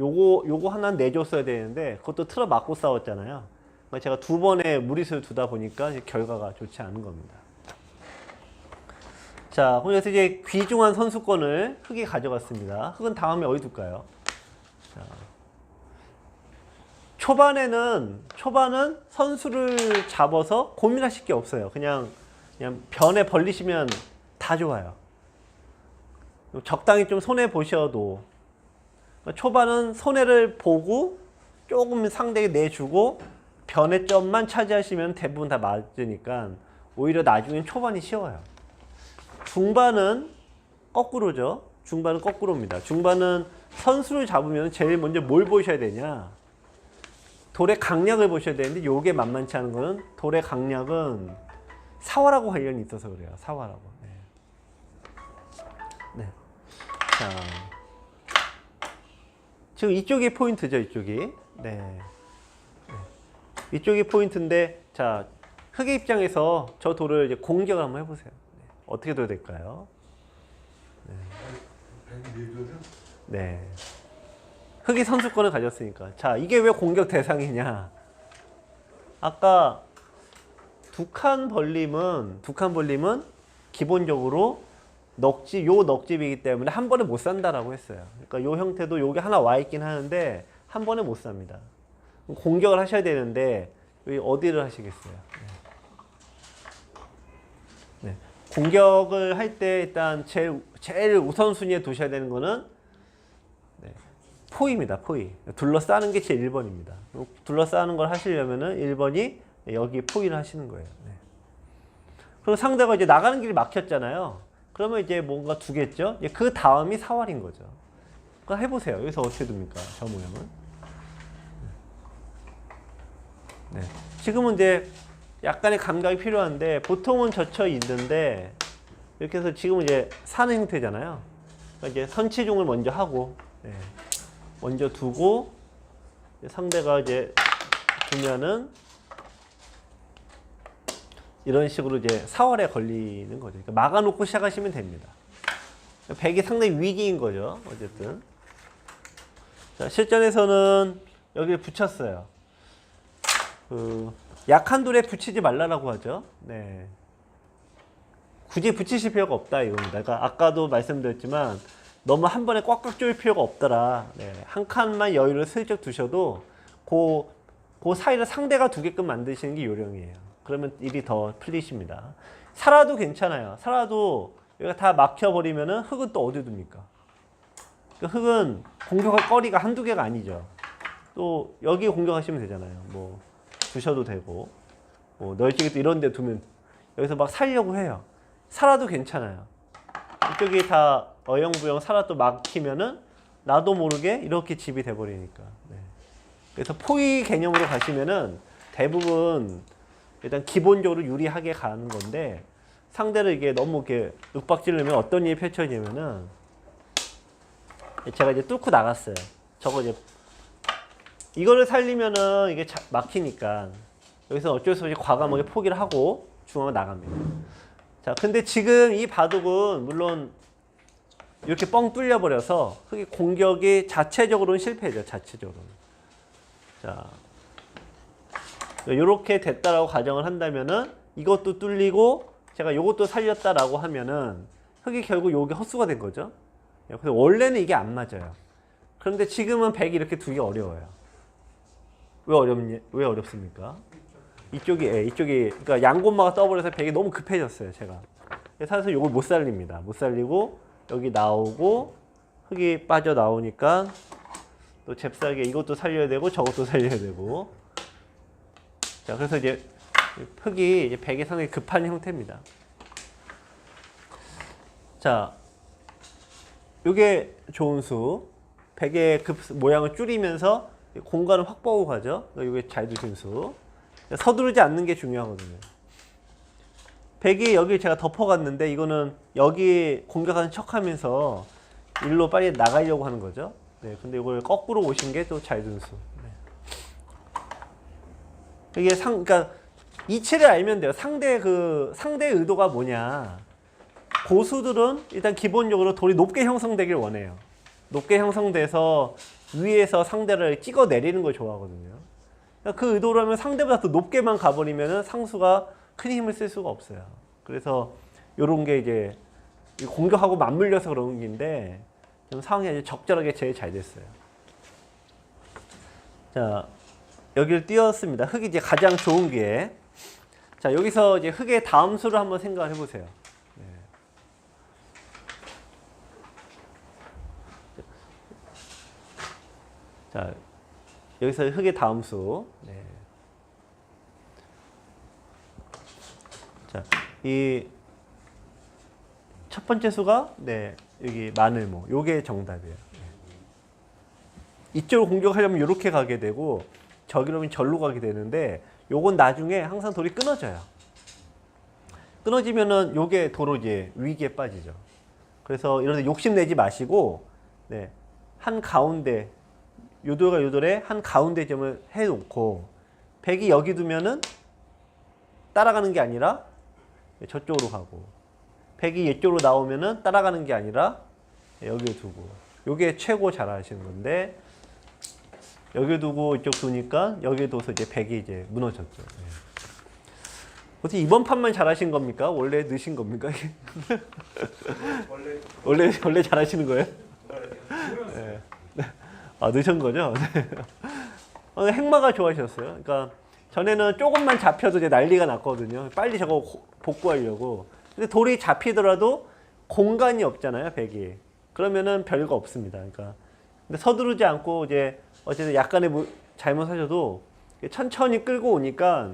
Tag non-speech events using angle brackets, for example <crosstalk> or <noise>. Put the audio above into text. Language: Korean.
요거 요거 하나 내줬어야 되는데 그것도 틀어 맞고 싸웠잖아요. 그러니까 제가 두 번의 무리수를 두다 보니까 결과가 좋지 않은 겁니다. 자, 그래서 이제 귀중한 선수권을 흑이 가져갔습니다. 흑은 다음에 어디 둘까요? 자, 초반에는 초반은 선수를 잡아서 고민하실 게 없어요. 그냥 그냥 변에 벌리시면 다 좋아요. 적당히 좀 손해 보셔도 그러니까 초반은 손해를 보고 조금 상대에게 내주고 변의 점만 차지하시면 대부분 다 맞으니까 오히려 나중엔 초반이 쉬워요. 중반은 거꾸로죠. 중반은 거꾸로입니다. 중반은 선수를 잡으면 제일 먼저 뭘 보셔야 되냐? 돌의 강약을 보셔야 되는데 요게 만만치 않은 거는 돌의 강약은 사화라고 관련이 있어서 그래요. 사화라고. 네. 네. 자. 지금 이쪽이 포인트죠, 이쪽이. 네. 네. 이쪽이 포인트인데, 자, 흑의 입장에서 저 돌을 이제 공격을 한번 해보세요. 네. 어떻게 둬야 될까요? 네. 흑이 선수권을 가졌으니까. 자, 이게 왜 공격 대상이냐? 아까 두 칸 벌림은 두 칸 벌림은 기본적으로 넉집 요 넉집이기 때문에 한 번에 못 산다라고 했어요. 그러니까 요 형태도 요게 하나 와 있긴 하는데 한 번에 못 삽니다. 공격을 하셔야 되는데 여기 어디를 하시겠어요? 네. 네. 공격을 할 때 일단 제일 제일 우선순위에 두셔야 되는 거는 네. 포위입니다. 포위. 둘러싸는 게 제 1번입니다. 둘러싸는 걸 하시려면은 1번이 여기 포위를 하시는 거예요. 네. 그리고 상대가 이제 나가는 길이 막혔잖아요. 그러면 이제 뭔가 두겠죠? 그 다음이 사활인 거죠. 그거 해보세요. 여기서 어떻게 둡니까? 저 모양은. 네. 지금은 이제 약간의 감각이 필요한데 보통은 젖혀 있는데 이렇게 해서 지금은 이제 사는 형태잖아요. 그러니까 이제 선치중을 먼저 하고 네. 먼저 두고 상대가 이제 두면은 이런 식으로 이제 사월에 걸리는 거죠. 그러니까 막아놓고 시작하시면 됩니다. 백이 상당히 위기인 거죠. 어쨌든. 자, 실전에서는 여기를 붙였어요. 그 약한 돌에 붙이지 말라라고 하죠. 네. 굳이 붙이실 필요가 없다 이겁니다. 그러니까 아까도 말씀드렸지만 너무 한 번에 꽉꽉 조일 필요가 없더라. 네. 한 칸만 여유를 슬쩍 두셔도 그, 그 사이를 상대가 두게끔 만드시는 게 요령이에요. 그러면 일이 더 풀리십니다. 살아도 괜찮아요. 살아도 여기가 다 막혀버리면은 흙은 또 어디 둡니까? 그 흙은 공격할 거리가 한두 개가 아니죠. 또 여기 공격하시면 되잖아요. 뭐 두셔도 되고 뭐 널찍이 또 이런 데 두면 여기서 막 살려고 해요. 살아도 괜찮아요. 이쪽이 다 어영부영 살아 또 막히면은 나도 모르게 이렇게 집이 돼버리니까. 네. 그래서 포위 개념으로 가시면은 대부분 일단 기본적으로 유리하게 가는 건데 상대를 이게 너무 이렇게 윽박지르면 어떤 일이 펼쳐지냐면은 제가 이제 뚫고 나갔어요. 저거 이제 이거를 살리면은 이게 자- 막히니까 여기서 어쩔 수 없이 과감하게 포기를 하고 중앙을 나갑니다. 자, 근데 지금 이 바둑은 물론 이렇게 뻥 뚫려 버려서 흑이 공격이 자체적으로는 실패죠. 자체적으로는. 자, 이렇게 됐다라고 가정을 한다면은 이것도 뚫리고 제가 이것도 살렸다라고 하면은 흑이 결국 여기 헛수가 된 거죠. 그래서 원래는 이게 안 맞아요. 그런데 지금은 100이 이렇게 두기 어려워요. 왜 어렵니? 왜 어렵습니까? 이쪽이 예, 이쪽이 그러니까 양곤마가 떠버려서 100이 너무 급해졌어요, 제가. 사실 이걸 못 살립니다. 못 살리고 여기 나오고 흙이 빠져 나오니까 또 잽싸게 이것도 살려야 되고 저것도 <laughs> 살려야 되고 자, 그래서 이제 흙이 이제 백이 상당히 급한 형태입니다. 자, 요게 좋은 수. 백의 급 모양을 줄이면서 공간을 확보하고 가죠. 요게 잘 두신 수. 서두르지 않는 게 중요하거든요. 백이 여기 제가 덮어갔는데 이거는 여기 공격하는 척하면서 일로 빨리 나가려고 하는 거죠. 네, 근데 이걸 거꾸로 오신 게 또 잘둔 수. 네. 이게 상, 그러니까 이치를 알면 돼요. 상대 그 상대의 의도가 뭐냐. 고수들은 일단 기본적으로 돌이 높게 형성되길 원해요. 높게 형성돼서 위에서 상대를 찍어 내리는 걸 좋아하거든요. 그러니까 그 의도라면 상대보다 더 높게만 가버리면 상수가 큰 힘을 쓸 수가 없어요. 그래서 이런 게 이제 이 공격하고 맞물려서 그런 좀 상황이 아주 적절하게 제일 잘 됐어요. 자 여기를 띄웠습니다. 흙이 이제 가장 좋은 기에 자 여기서 이제 흙의 다음 수를 한번 생각을 해보세요. 네. 자 여기서 흙의 다음 수. 네. 자, 이 첫 번째 수가 네 여기 마늘모. 요게 정답이에요. 네. 이쪽으로 공격하려면 이렇게 가게 되고 저기로 하면 절로 가게 되는데 요건 나중에 항상 돌이 끊어져요. 끊어지면은 요게 도로 이제 위기에 빠지죠. 그래서 이런 데 욕심 내지 마시고 네. 한 가운데 요돌과 요돌의 한 가운데 점을 해 놓고 백이 여기 두면은 따라가는 게 아니라 저쪽으로 가고 백이 이쪽으로 나오면은 따라가는 게 아니라 여기에 두고 요게 최고 잘 하시는 건데 여기 두고 이쪽 두니까 여기에 둬서 이제 백이 이제 무너졌죠. 네. 어떻게 이번 판만 잘하신 겁니까? 원래 넣으신 겁니까? 원래 <laughs> 원래 원래 잘하시는 거예요? 보면서 아 넣으신 거죠? 네. 어, 행마가 좋아하셨어요. 그러니까 전에는 조금만 잡혀도 이제 난리가 났거든요. 빨리 저거 고- 복구하려고. 근데 돌이 잡히더라도 공간이 없잖아요, 백이. 그러면은 별거 없습니다. 그러니까 근데 서두르지 않고 이제 어쨌든 약간의 무- 잘못하셔도 천천히 끌고 오니까